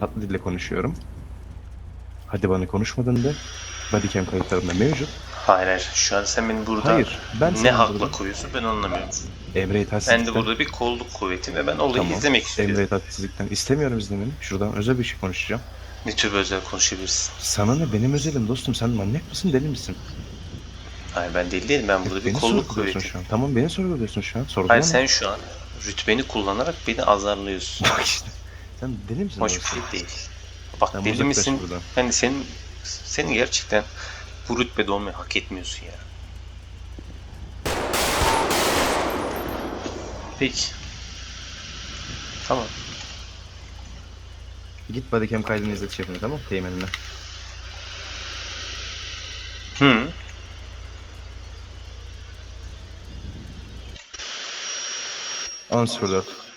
tatlı dille konuşuyorum. Hadi bana konuşmadın de. Bodycam kayıtlarımda mevcut. Hayır hayır. Şu an sen beni burada Hayır, ben ne seni hakla burada- koyuyorsun ben anlamıyorum. Emre Ben de burada bir kolluk kuvveti ve ben olayı Tamam. izlemek istiyorum. Emre itaatsizlikten istemiyorum izlemeni. Şuradan özel bir şey konuşacağım. Ne tür özel konuşabilirsin? Sana ne benim özelim dostum sen manyak mısın deli misin? Hayır ben deli değilim. Ben burada bir beni kolluk sorguluyorsun kuvveti. şu an. Tamam beni sorguluyorsun şu an. Sorgulama. Hayır sen şu an rütbeni kullanarak beni azarlıyorsun. Bak işte. Sen deli misin? Hoş bir şey değil. Bak Sen deli misin? Yani senin senin gerçekten bu rütbede olmayı hak etmiyorsun ya. Peki. Tamam. Git bodycam kaydını izlet şefine tamam mı? Teğmenine. Hı. On 04.